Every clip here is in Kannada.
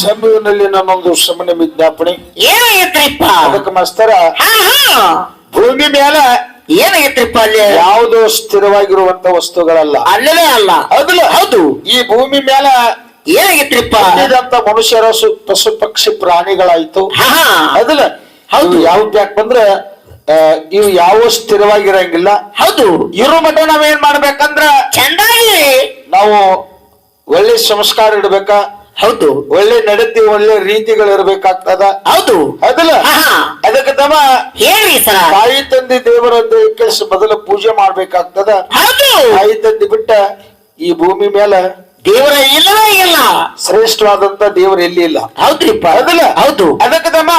ಶಂಭುವಿನಲ್ಲಿ ನನ್ನೊಂದು ಶಮನ ವಿಜ್ಞಾಪನೆ. ಏನಾಗೈತ್ರಿಪ್ಪ ಅದಕ್ಕೆ ಮಸ್ತರ ಹಾ ಹಾ. ಭೂಮಿ ಮೇಲೆ ಏನಾಗೈತ್ರಿಪ್ಪ ಅಲ್ಲಿ? ಯಾವುದೋ ಸ್ಥಿರವಾಗಿರುವಂತ ವಸ್ತುಗಳಲ್ಲ. ಅಲ್ಲೇ ಅಲ್ಲ? ಹೌದಲ್ಲ ಹೌದು. ಈ ಭೂಮಿ ಮೇಲೆ ಏನಾಗೈತ್ರಿಪ್ಪ ಇದಂತ ಮನುಷ್ಯರ ಪಶು ಪಕ್ಷಿ ಪ್ರಾಣಿಗಳಾಯ್ತು. ಹೌದಲ್ಲ ಹೌದು. ಯಾವ ಯಾಕೆ ಬಂದ್ರೆ ಇವು ಯಾವ ಸ್ಥಿರವಾಗಿರಂಗಿಲ್ಲ. ಹೌದು. ಇರೋ ಮಟ್ಟ ನಾವೇನ್ ಮಾಡ್ಬೇಕಂದ್ರ ಚಂದಾಗಿ ನಾವು ಒಳ್ಳೆ ಸಂಸ್ಕಾರ ಇಡ್ಬೇಕ? ಹೌದು. ಒಳ್ಳೆ ನಡತೆ ಒಳ್ಳೆ ರೀತಿಗಳು ಇರ್ಬೇಕಾಗ್ತದ? ಹೌದು. ಅದಲ್ಲ. ಅದಕ್ಕೆ ತಮ್ಮ ಹೇಳಿ ಸರ್. ತಾಯಿ ತಂದೆ ದೇವರ ಕೆಲಸ ಮೊದಲು ಪೂಜೆ ಮಾಡ್ಬೇಕಾಗ್ತದ? ಹೌದು. ತಾಯಿ ತಂದೆ ಬಿಟ್ಟ ಈ ಭೂಮಿ ಮೇಲೆ ದೇವರ ಇಲ್ಲವೇ ಇಲ್ಲ. ಶ್ರೇಷ್ಠವಾದಂತ ದೇವರು ಎಲ್ಲಿ ಇಲ್ಲ? ಹೌದ್ರಿಪ್ಪ. ಅದಲ್ಲ? ಹೌದು. ಅದಕ್ಕೆ ತಮ್ಮ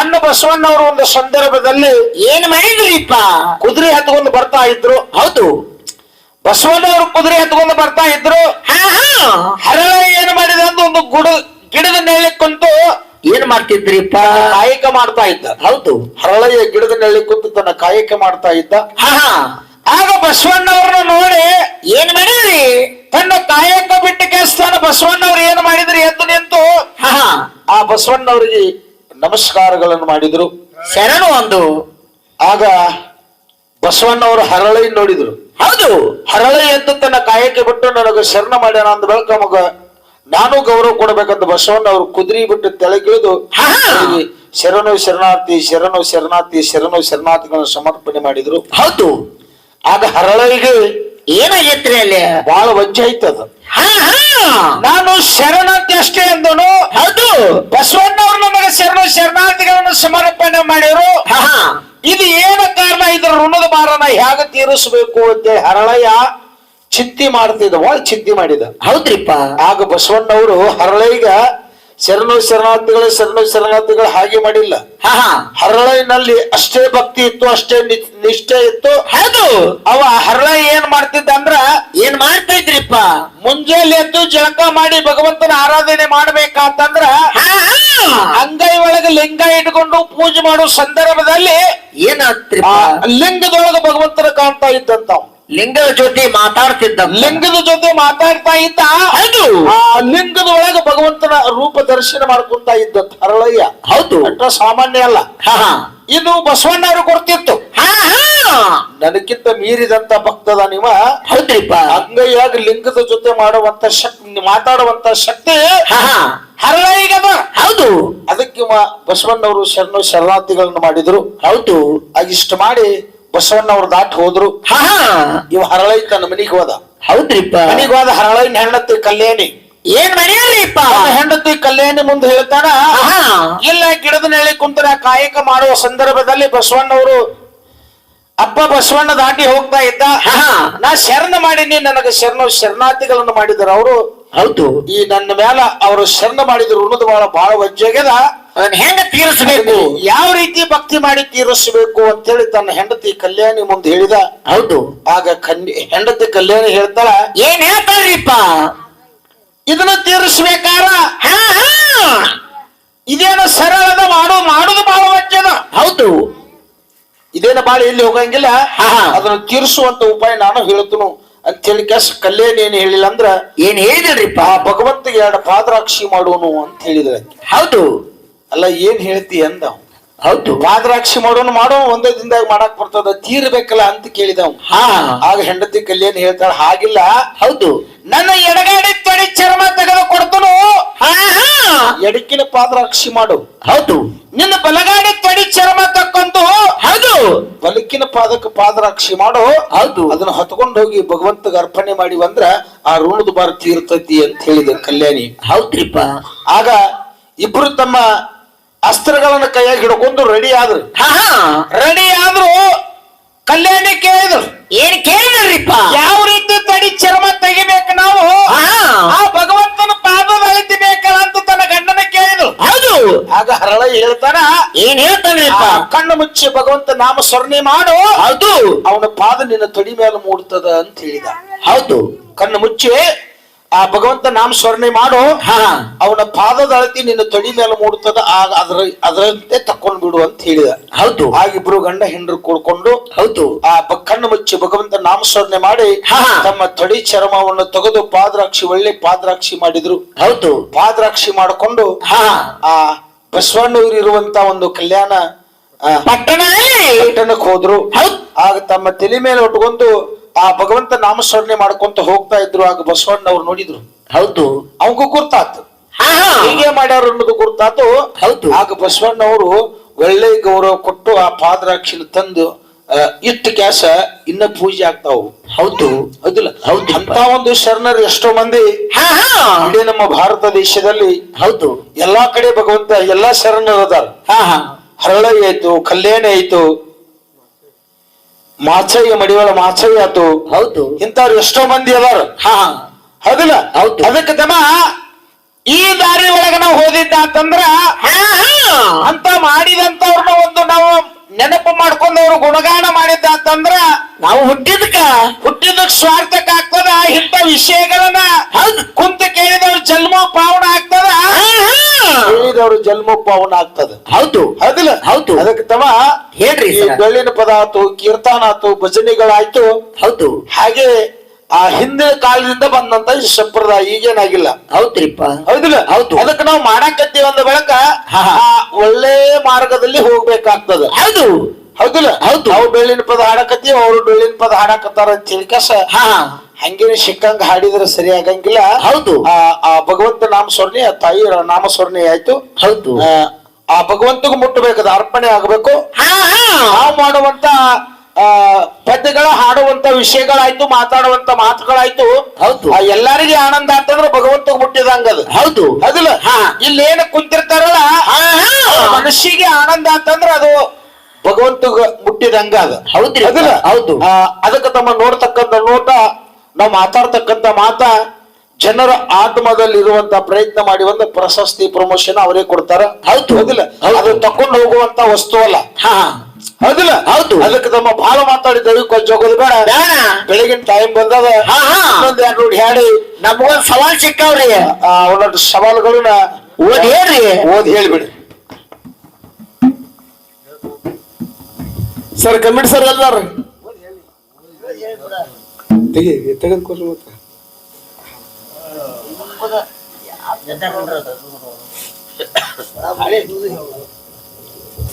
ಅನ್ನ ಬಸವಣ್ಣವರು ಒಂದು ಸಂದರ್ಭದಲ್ಲಿ ಏನ್ ಮಾಡಿದ್ರಿಪ್ಪ? ಕುದುರೆ ಹತ್ಕೊಂಡು ಬರ್ತಾ ಇದ್ರು. ಹೌದು. ಬಸವಣ್ಣವರು ಕುದುರೆ ಹತ್ಕೊಂಡು ಬರ್ತಾ ಇದ್ರು. ಹಾ ಹಾ. ಹರಳ ಏನ್ ಮಾಡಿದ ಅಂತ ಒಂದು ಗುಡ ಗಿಡದ ನೆರಳಿ ಕುಂತು ಏನ್ ಮಾಡ್ತಿದ್ರಿಪ್ಪ? ಕಾಯಕ ಮಾಡ್ತಾ ಇದ್ದ. ಹೌದು. ಹರಳೆಯ ಗಿಡದ ನೆಳೆ ಕುಂತು ತನ್ನ ಕಾಯಕ ಮಾಡ್ತಾ ಇದ್ದ. ಹಾ ಹಾ. ಆಗ ಬಸವಣ್ಣವ್ರನ್ನ ನೋಡಿ ಏನ್ ಮಾಡಿದ್ರಿ? ತನ್ನ ಕಾಯಕ ಬಿಟ್ಟು ಕೇಳಿಸ್ತಾನ ಬಸವಣ್ಣವ್ರು ಏನ್ ಮಾಡಿದ್ರಿ ಎದ್ದು ನಿಂತು ಆ ಬಸವಣ್ಣವ್ರಿಗೆ ನಮಸ್ಕಾರಗಳನ್ನು ಮಾಡಿದ್ರು. ಶರಣು ಒಂದು. ಆಗ ಬಸವಣ್ಣವರು ಹರಳೈ ನೋಡಿದ್ರು. ಹೌದು. ಹರಳೆ ಎದ್ದು ತನ್ನ ಕಾಯಕ್ಕೆ ಬಿಟ್ಟು ನನಗೆ ಶರಣ ಮಾಡ್ಯಾನ ಅಂದ ಬಳಿಕ ಮಗ ನಾನು ಗೌರವ ಕೊಡಬೇಕಂತ ಬಸವಣ್ಣ ಅವರು ಕುದುರೆ ಬಿಟ್ಟು ತೆಳಗಿಳಿದು ಶರಣು ಶರಣಾರ್ಥಿ ಶರಣು ಶರಣಾರ್ಥಿ ಶರಣು ಶರಣಾರ್ಥಿಗಳನ್ನು ಸಮರ್ಪಣೆ ಮಾಡಿದ್ರು. ಹೌದು. ಆಗ ಹರಳಿಗೆ ಏನಾಗೈತ್ರಿ ಅಲ್ಲಿ? ಬಹಳ ವಜ್ಜೆ ಆಯ್ತು ಅದು. ನಾನು ಶರಣಾರ್ಥಿ ಅಷ್ಟೇ ಅಂದನು. ಹೌದು. ಬಸವಣ್ಣವರು ನಮಗೆ ಶರಣ ಶರಣಾರ್ಥಿಗಳನ್ನು ಸಮರ್ಪಣೆ ಮಾಡಿದ್ರು ಇದು ಏನ ಕಾರಣ ಇದರ ಋಣದ ಭಾರನ ಹೇಗ ತೀರಿಸಬೇಕು ಅಂತ ಹರಳಯ್ಯ ಚಿಂತಿ ಮಾಡ್ತಿದ್ದ ಒಳ ಚಿಂತಿ ಮಾಡಿದ. ಹೌದ್ರಿಪ್ಪ. ಆಗ ಬಸವಣ್ಣವರು ಹರಳಯ್ಯಗ ಶರಣು ಶರಣಾರ್ಥಿಗಳು ಶರಣು ಶರಣಾರ್ಥಿಗಳು ಹಾಗೆ ಮಾಡಿಲ್ಲ. ಹರಳೈನಲ್ಲಿ ಅಷ್ಟೇ ಭಕ್ತಿ ಇತ್ತು ಅಷ್ಟೇ ನಿಷ್ಠೆ ಇತ್ತು. ಹೌದು. ಅವ ಹರಳೈ ಏನ್ ಮಾಡ್ತಿದ್ದ ಅಂದ್ರ ಏನ್ ಮಾಡ್ತಾ ಇದ್ರಿಪ್ಪ? ಮುಂಜಾನೆ ಎದ್ದು ಜಳಕ ಮಾಡಿ ಭಗವಂತನ ಆರಾಧನೆ ಒಳಗೆ ಲಿಂಗ ಇಟ್ಕೊಂಡು ಪೂಜೆ ಮಾಡೋ ಸಂದರ್ಭದಲ್ಲಿ ಏನಾಗ್ತಿ ಲಿಂಗದೊಳಗೆ ಭಗವಂತನ ಕಾಣ್ತಾ ಇದ್ದಂತ. ಲಿಂಗದ ಜೊತೆ ಮಾತಾಡ್ತಿದ್ದ ಲಿಂಗದ ಜೊತೆ ಮಾತಾಡ್ತಾ ಇದ್ದ ಹೌದು. ಆ ಲಿಂಗದ ಒಳಗೆ ಭಗವಂತನ ರೂಪ ದರ್ಶನ ಮಾಡ್ಕೊಂತ ಇದ್ದ ಹರಳಯ್ಯ. ಹೌದು. ಅಷ್ಟ ಸಾಮಾನ್ಯ ಅಲ್ಲ. ಇದು ಬಸವಣ್ಣವ್ರು ಕೊಡ್ತಿತ್ತು. ಹಾ ಹಾ. ನನಗಿಂತ ಮೀರಿದಂತ ಭಕ್ತದ ನಿಮ್ಮ ಹೌದ್ರಿಪ್ಪ. ಅಂಗಯ್ಯಾಗ ಲಿಂಗದ ಜೊತೆ ಮಾಡುವಂತ ಶಕ್ತಿ ಮಾತಾಡುವಂತ ಶಕ್ತಿ ಹರಳಯ್ಯಗದ. ಹೌದು. ಮ- ಬಸವಣ್ಣವರು ಶರಣ ಶರಣಾರ್ಥಿಗಳನ್ನು ಮಾಡಿದ್ರು. ಹೌದು. ಆಗಿಷ್ಟು ಮಾಡಿ ಬಸವಣ್ಣವ್ರು ದಾಟಿ ಹೋದ್ರು. ಹಾ ಇವ ಹರಳೈ ತನ್ನ ಮನಿಗೆ ಹೋದ. ಹೌದ್ರಿಪ್ಪ. ಮನಿಗೆ ಹೋದ ಹರಳೈನ ಹೆಂಡತಿ ಕಲ್ಯಾಣಿ. ಏನ್ ಮನೆಯಲ್ಲಿಪ್ಪ? ಹೆಂಡತಿ ಕಲ್ಯಾಣಿ ಮುಂದೆ ಹೇಳ್ತಾನ ಇಲ್ಲ ಗಿಡದ ನೆಲೆ ಕುಂತರ ಕಾಯಕ ಮಾಡುವ ಸಂದರ್ಭದಲ್ಲಿ ಬಸವಣ್ಣವರು ಅಪ್ಪ ಬಸವಣ್ಣ ದಾಟಿ ಹೋಗ್ತಾ ಇದ್ದ. ಹಾ ನಾ ಶರಣ ಮಾಡಿನಿ ನನಗೆ ಶರಣ ಶರಣಾರ್ಥಿಗಳನ್ನು ಮಾಡಿದ್ರು ಅವರು. ಹೌದು. ಈ ನನ್ನ ಮೇಲೆ ಅವರು ಶರಣ ಮಾಡಿದ್ರು ಋಣದ ಬಹಳ ಬಹಳ ವಜ್ಜೆಗೆದ ಅದನ್ನ ಹೆಂಗ ತೀರಿಸಬೇಕು? ಯಾವ ರೀತಿ ಭಕ್ತಿ ಮಾಡಿ ತೀರಿಸಬೇಕು ಅಂತೇಳಿ ತನ್ನ ಹೆಂಡತಿ ಕಲ್ಯಾಣಿ ಮುಂದೆ ಹೇಳಿದ. ಹೌದು. ಆಗ ಹೆಂಡತಿ ಕಲ್ಯಾಣಿ ಹೇಳ್ತಾಳ ಏನ್ ಹೇಳ್ತಾರ್ರಿಪ್ಪ ಇದನ್ನ ತೀರಿಸ್ಬೇಕಾರ? ಇದೇನು ಸರಳದ ಮಾಡು ಮಾಡುದು ಬಹಳ ವಜ್ಜದ ಹೌದು. ಇದೇನ ಬಾಳ ಇಲ್ಲಿ ಹೋಗಂಗಿಲ್ಲ. ಅದನ್ನು ತೀರಿಸುವಂತ ಉಪಾಯ ನಾನು ಹೇಳ್ತನು. ಅಂತ ಹೇಳಿ ಕೆಸ್ ಕಲ್ಯಾಣಿ ಏನ್ ಹೇಳಿಲ್ಲ ಅಂದ್ರ ಏನ್ ಹೇಳಿದ್ರಿಪ್ಪ? ಆ ಭಗವಂತಿಗೆ ಎರಡು ಪಾದರಾಕ್ಷಿ ಮಾಡೋನು ಅಂತ ಹೇಳಿದ್ರೆ ಹೌದು. ಅಲ್ಲ ಏನ್ ಹೇಳ್ತಿ ಅಂದ ಹೌದು. ಪಾದ್ರಾಕ್ಷಿ ಮಾಡೋನು ಮಾಡೋ ಒಂದೇ ದಿನದಾಗ ಮಾಡಕ್ ಬರ್ತದ ತೀರ್ಬೇಕಲ್ಲ ಅಂತ ಕೇಳಿದಾವ ಹಾ. ಆಗ ಹೆಂಡತಿ ಕಲ್ಯಾಣಿ ಹೇಳ್ತಾಳ ಹಾಗಿಲ್ಲ. ಹೌದು. ನನ್ನ ಎಡಗಾಡಿ ತಡಿ ಚರ್ಮ ತೆಗೆದು ಕೊಡ್ತನು ಎಡಕಿನ ಪಾದರಾಕ್ಷಿ ಮಾಡು. ಹೌದು. ನಿನ್ನ ಬಲಗಾಡಿ ತಡಿ ಚರ್ಮ ತಕ್ಕಂತು. ಹೌದು. ಬಲಕಿನ ಪಾದಕ್ಕೆ ಪಾದರಾಕ್ಷಿ ಮಾಡು. ಹೌದು. ಅದನ್ನ ಹೊತ್ಕೊಂಡು ಹೋಗಿ ಭಗವಂತಗ ಅರ್ಪಣೆ ಮಾಡಿ ಬಂದ್ರ ಆ ಋಣದ ಬಾರ ತೀರ್ತತಿ ಅಂತ ಹೇಳಿದ ಕಲ್ಯಾಣಿ. ಹೌದ್ರಿಪ್ಪ. ಆಗ ಇಬ್ರು ತಮ್ಮ ಅಸ್ತ್ರಗಳನ್ನ ಕೈಯಾಗಿ ಹಿಡ್ಕೊಂಡು ರೆಡಿ ಆದ್ರು. ಹಾ ರೆಡಿ ಆದ್ರು ಕಲ್ಯಾಣಿ ಕೇಳಿದ್ರು. ಏನ್ ಕೇಳಿದ್ರಿಪ್ಪ? ಯಾವ ರೀತಿ ತಡಿ ಚರ್ಮ ತೆಗಿಬೇಕು ನಾವು? ಆ ಭಗವಂತನ ಪಾದದ ಅಳಿತಿಬೇಕಲ್ಲ ಅಂತ ತನ್ನ ಗಂಡನ ಕೇಳಿದ್ರು. ಹೌದು. ಆಗ ಹರಳ ಹೇಳ್ತಾನ ಏನ್ ಹೇಳ್ತಾನೆ ಕಣ್ಣು ಮುಚ್ಚಿ ಭಗವಂತ ನಾಮ ಸ್ಮರಣೆ ಮಾಡು. ಹೌದು. ಅವನ ಪಾದ ನಿನ್ನ ತಡಿ ಮೇಲೆ ಮೂಡ್ತದ ಅಂತ ಹೇಳಿದ. ಹೌದು. ಕಣ್ಣು ಮುಚ್ಚಿ ಆ ಭಗವಂತ ನಾಮ ಸ್ಮರಣೆ ಮಾಡು. ಅವನ ಪಾದದ ಅಳತಿ ನಿನ್ನ ತೊಡಿ ಮೇಲೆ ಮೂಡುತ್ತದ. ಆಗ ಅದ್ರ ಅದರಂತೆ ತಕ್ಕೊಂಡು ಬಿಡು ಅಂತ ಹೇಳಿದ. ಹೌದು. ಆಗಿಬ್ರು ಗಂಡ ಹೆಂಡ್ರು ಕೂಡ್ಕೊಂಡು ಹೌದು. ಆ ಕಣ್ಣು ಮುಚ್ಚಿ ಭಗವಂತ ನಾಮ ಸ್ಮರಣೆ ಮಾಡಿ. ತಮ್ಮ ತೊಡಿ ಚರ್ಮವನ್ನು ತೆಗೆದು ಪಾದ್ರಾಕ್ಷಿ ಒಳ್ಳೆ ಪಾದ್ರಾಕ್ಷಿ ಮಾಡಿದ್ರು. ಹೌದು. ಪಾದ್ರಾಕ್ಷಿ ಮಾಡಿಕೊಂಡು ಆ ಬಸವಣ್ಣವ್ರ ಇರುವಂತ ಒಂದು ಕಲ್ಯಾಣ ಪಟ್ಟಣಕ್ಕೆ ಹೋದ್ರು. ಆಗ ತಮ್ಮ ತಲೆ ಮೇಲೆ ಉಟ್ಕೊಂಡು ಆ ಭಗವಂತ ನಾಮಸ್ಮರಣೆ ಮಾಡ್ಕೊಂತ ಹೋಗ್ತಾ ಇದ್ರು. ಆಗ ಬಸವಣ್ಣ ಅವ್ರು ನೋಡಿದ್ರು. ಹೌದು. ಅವಗೂ ಗುರ್ತಾತು. ಹೀಗೆ ಮಾಡ್ಯಾರ ಅನ್ನೋದು ಗುರ್ತಾತು. ಹೌದು. ಆಗ ಬಸವಣ್ಣ ಅವರು ಒಳ್ಳೆ ಗೌರವ ಕೊಟ್ಟು ಆ ಪಾದರಾಕ್ಷಿನ ತಂದು ಇಟ್ಟು ಕ್ಯಾಸ ಇನ್ನ ಪೂಜೆ ಆಗ್ತಾವು. ಹೌದು. ಹೌದಿಲ್ಲ? ಹೌದು. ಅಂತ ಒಂದು ಶರಣರು ಎಷ್ಟೋ ಮಂದಿ. ಇಡೀ ನಮ್ಮ ಭಾರತ ದೇಶದಲ್ಲಿ ಹೌದು. ಎಲ್ಲಾ ಕಡೆ ಭಗವಂತ ಎಲ್ಲಾ ಶರಣರು ಅದಾರ. ಹರಳಯ್ಯ ಆಯ್ತು ಕಲ್ಯಾಣ ಆಯ್ತು ಮಾಚಯ್ಯ ಮಡಿವಾಳ ಮಾಚಯ್ಯ ಆತು. ಹೌದು. ಇಂಥವ್ರು ಎಷ್ಟೋ ಮಂದಿ ಅದಾರ. ಹಾ. ಹೌದಿಲ್ಲ? ಹೌದು. ಅದಕ್ಕೆ ತಮ್ಮ ಈ ದಾರಿ ಒಳಗ ನಾವು ಹೋದಿದ್ದ ಅಂತಂದ್ರ ಅಂತ ಮಾಡಿದಂತವ್ರನ್ನ ಒಂದು ನಾವು ನೆನಪು ಮಾಡ್ಕೊಂಡವ್ರು ಗುಣಗಾನ ಮಾಡಿದ್ದ ಅಂತಂದ್ರ ನಾವು ಹುಟ್ಟಿದ್ಕ. ಹುಟ್ಟಿದ ಸ್ವಾರ್ಥಕ್ಕಾಗ್ತದ ಇಂಥ ವಿಷಯಗಳನ್ನ. ಕುಂತ ಕೇಳಿದವ್ರು ಜನ್ಮ ಪಾವನ ಹಾ ಕೇಳಿದವ್ರ ಜನ್ಮ ಪಾವನ ಆಗ್ತದ ಹೌದು. ಹೌದಿಲ್ಲ? ಹೌದು. ಅದಕ್ಕೆ ತಮ್ಮ ಹೇಳ್ರಿ ಈ ಬೆಳ್ಳಿನ ಪದ ಆತು ಕೀರ್ತನ ಆತು ಭಜನೆಗಳಾಯ್ತು. ಹೌದು. ಹಾಗೆ ಆ ಹಿಂದಿನ ಕಾಲದಿಂದ ಬಂದಂತ ಈ ಸಂಪ್ರದಾಯ ಈಗೇನಾಗಿಲ್ಲ. ಹೌದ್ರಿಪ್ಪ. ಹೌದಿಲ್ಲ? ಹೌದು. ಅದಕ್ಕೆ ನಾವು ಮಾಡಾಕತ್ತೀವಿ ಅಂದ ಬೆಳಕ ಒಳ್ಳೆ ಮಾರ್ಗದಲ್ಲಿ ಹೋಗ್ಬೇಕಾಗ್ತದ. ಹೌದು. ಹೌದಿಲ್ಲ? ಹೌದು. ನಾವು ಬೆಳ್ಳಿನ ಪದ ಹಾಡಕತ್ತೀವಿ ಅವ್ರು ಬೆಳ್ಳಿನ ಪದ ಹಾಡಕತ್ತಾರ ಅಂತ ತಿಳ್ಕಸ ಹಾ. ಹಂಗೇನೆ ಸಿಕ್ಕಂಗ ಹಾಡಿದ್ರೆ ಸರಿ ಆಗಂಗಿಲ್ಲ. ಹೌದು. ಆ ಭಗವಂತ ನಾಮ ಸ್ವರ್ಣಿ ಆ ತಾಯಿ ನಾಮ ಸ್ವರ್ಣಿ ಆಯ್ತು. ಹೌದು. ಆ, ಭಗವಂತಗೂ ಮುಟ್ಟಬೇಕು ಮುಟ್ಟಬೇಕದ ಅರ್ಪಣೆ ಆಗಬೇಕು. ಹಾ ಹಾ. ನಾವು ಮಾಡುವಂತ ಪದ್ಯಗಳ ಹಾಡುವಂತ ವಿಷಯಗಳಾಯ್ತು ಮಾತಾಡುವಂತ ಮಾತುಗಳಾಯ್ತು. ಹೌದು. ಆ ಎಲ್ಲರಿಗೆ ಆನಂದ ಅಂತಂದ್ರೆ ಭಗವಂತ ಮುಟ್ಟಿದಂಗ ಅದು ಹೌದು. ಅದಿಲ್ಲ ಇಲ್ಲಿ ಇಲ್ಲೇನ ಕುಂತಿರ್ತಾರಲ್ಲ ಮನುಷ್ಯಗೆ ಆನಂದ ಆತಂದ್ರೆ ಅದು ಭಗವಂತ ಮುಟ್ಟಿದಂಗ ಅದು ಹೌದು ಅದಿಲ್ಲ ಹೌದು. ಆ, ಅದಕ್ಕೆ ತಮ್ಮ ನೋಡ್ತಕ್ಕಂಥ ನೋಟ ನಾವು ಮಾತಾಡ್ತಕ್ಕಂಥ ಮಾತ ಜನರ ಆತ್ಮದಲ್ಲಿ ಇರುವಂತ ಪ್ರಯತ್ನ ಮಾಡಿ ಒಂದು ಪ್ರಶಸ್ತಿ ಪ್ರಮೋಷನ್ ಅವರೇ ಕೊಡ್ತಾರ. ಹೌದು. ಹೌದಿಲ್ಲ? ಹೌದು. ಅದು ತಕೊಂಡು ಹೋಗುವಂತ ವಸ್ತು ಅಲ್ಲ. ಹಾ ಹೌದಿಲ್ಲ? ಹೌದು. ಅದಕ್ಕೆ ತಮ್ಮ ಬಹಳ ಮಾತಾಡಿದ್ದೇವೆ ಕೊಂಚ ಹೋಗೋದು ಬೇಡ. ಬೆಳಗಿನ ಟೈಮ್ ಬಂದದ. ಹಾ. ಇನ್ನೊಂದ್ ಎರಡು ನೋಡಿ ಹೇಳಿ. ನಮಗೊಂದ್ ಸವಾಲ್ ಸಿಕ್ಕಾವ್ರಿ. ಆ, ಒಂದೊಂದು ಸವಾಲುಗಳನ್ನ ಓದ್ ಹೇಳ್ರಿ. ಓದಿ ಹೇಳ್ಬಿಡಿ. ಸರ್ ಕಮಿಟ್ ಸರ್ ಎಲ್ಲಾರ? ತೆಗಿ ತೆಗೆದುಕೊಡ್ರಿ ಮತ್ತೆ.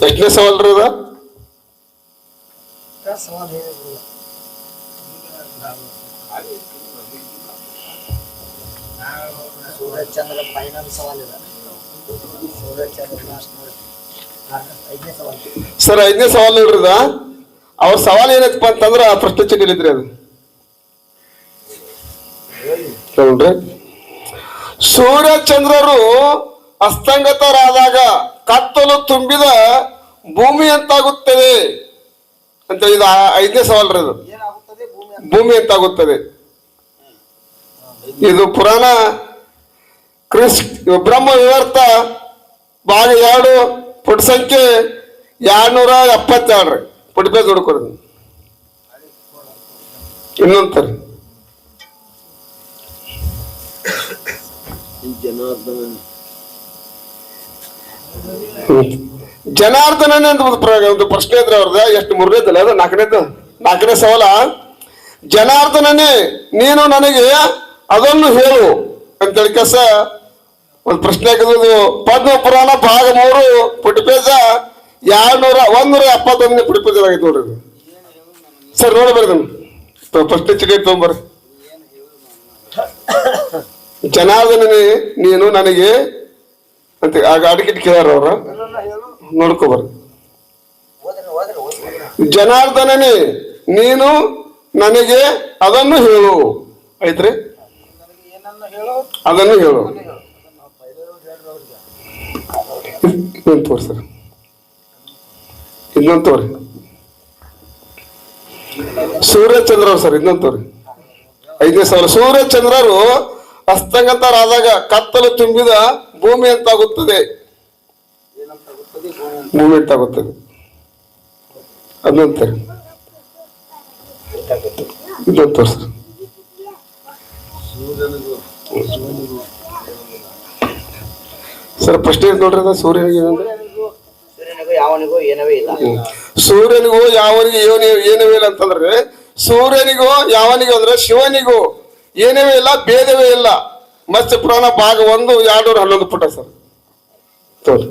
ಎಷ್ಟನೇ ಸವಾಲ್ ರೀ ಅದ ಫೈನಲ್ ಇದೆ. ಸರ್ ಐದನೇ ಸವಾಲ್ ನೋಡ್ರದ ಅದ ಅವ್ರ ಸವಾಲ್ ಏನೈತಪ್ಪ ಅಂತಂದ್ರ ಪ್ರಶ್ನೆ ಚಿನ್ನಲಿದ್ರಿ ಅದು. ನೋಡ್ರಿ ಸೂರ್ಯಚಂದ್ರರು ಅಸ್ತಂಗತರಾದಾಗ ಕತ್ತಲು ತುಂಬಿದ ಭೂಮಿ ಅಂತಾಗುತ್ತದೆ ಅಂತ ಇದು ಐದನೇ ಸವಾಲ್ ರೀ ಇದು ಭೂಮಿ ಅಂತಾಗುತ್ತದೆ ಇದು ಪುರಾಣ. ಕ್ರಿಸ್ ಬ್ರಹ್ಮ ವಿವರ್ತ ಭಾಗ ಎರಡು ಪುಟ ಸಂಖ್ಯೆ ಎರಡ್ನೂರ ಎಪ್ಪತ್ತೆರಡು ರೀ ಪುಟ ಪೇಜ್ ಹುಡುಕೋದು ಇನ್ನೊಂದು ಜನಾರ್ದನನೇ ಅಂತ ಒಂದು ಪ್ರ- ಒಂದು ಪ್ರಶ್ನೆ ಇದ್ರೆ ಅವ್ರದ ಎಷ್ಟು ಮೂರನೇದಲ್ಲ ಅದು? ನಾಲ್ಕನೇದ ನಾಲ್ಕನೇ ಸವಾಲ. ಜನಾರ್ದನನೇ, ನೀನು ನನಗೆ ಅದನ್ನು ಹೇಳು. ಅಂತ ಕಸ. ಒಂದು ಪ್ರಶ್ನೆ ಹಾಕಿದ್ರು ಪದ್ಮ ಪುರಾಣ ಭಾಗ ಮೂರು, ಪುಟಪೇಜ ಎರಡ್ನೂರ ಒಂದೂರ ಎಪ್ಪತ್ತೊಂದನೇ ಪುಟಪೇಜ ಆಗೈತೆ ನೋಡ್ರಿ. ಸರ್, ನೋಡಿ ಬರ್ದನು ಪ್ರಶ್ನೆ ಚಿಕ್ಕ ತೊಗೊಂಬರ್ರಿ ಜನಾರ್ದನನೇ ನೀನು ನನಗೆ ಅಂತ ಆಗ ಗಾಡಿ ಕೇಳಾರ ಅವ್ರ. ನೋಡ್ಕೋಬಾರ ಜನಾರ್ದನೇ ನೀನು ನನಗೆ ಅದನ್ನು ಹೇಳು. ಐತ್ರಿ ಅದನ್ನು ಹೇಳು. ಇನ್ನೊಂದು ತೋರಿ ಸರ್ ಇನ್ನೊಂದು ತೋರಿ ಸೂರ್ಯಚಂದ್ರ ಸರ್, ಇನ್ನೊಂದು ತೋರಿ ಐದನೇ ಸಾವಿರ ಸೂರ್ಯಚಂದ್ರರು ಅಸ್ತಂಗತರಾದಾಗ ಕತ್ತಲು ತುಂಬಿದ ಭೂಮಿ ಅಂತಾಗುತ್ತದೆ ಭೂಮಿ ಅಂತಾಗುತ್ತದೆ ಅದಂತೆ. ಸರ್ ಸರ್ ಪ್ರಶ್ನೆ ಐತೆ ನೋಡ್ರಿ ಅದ ಸೂರ್ಯನಿಗೆ ಸೂರ್ಯನಿಗೂ ಯಾವನಿಗೂ ಏನು ಏನವೇ ಇಲ್ಲ ಅಂತಂದ್ರೆ ಸೂರ್ಯನಿಗೂ ಯಾವನಿಗೂ ಅಂದ್ರೆ ಶಿವನಿಗೂ ಏನವೇ ಇಲ್ಲ ಭೇದವೇ ಇಲ್ಲ. ಮತ್ಸ್ಯ ಪುರಾಣ ಭಾಗ ಒಂದು ಎರಡು ಹನ್ನೊಂದು ಪುಟ ಸರ್. ತೋರಿ.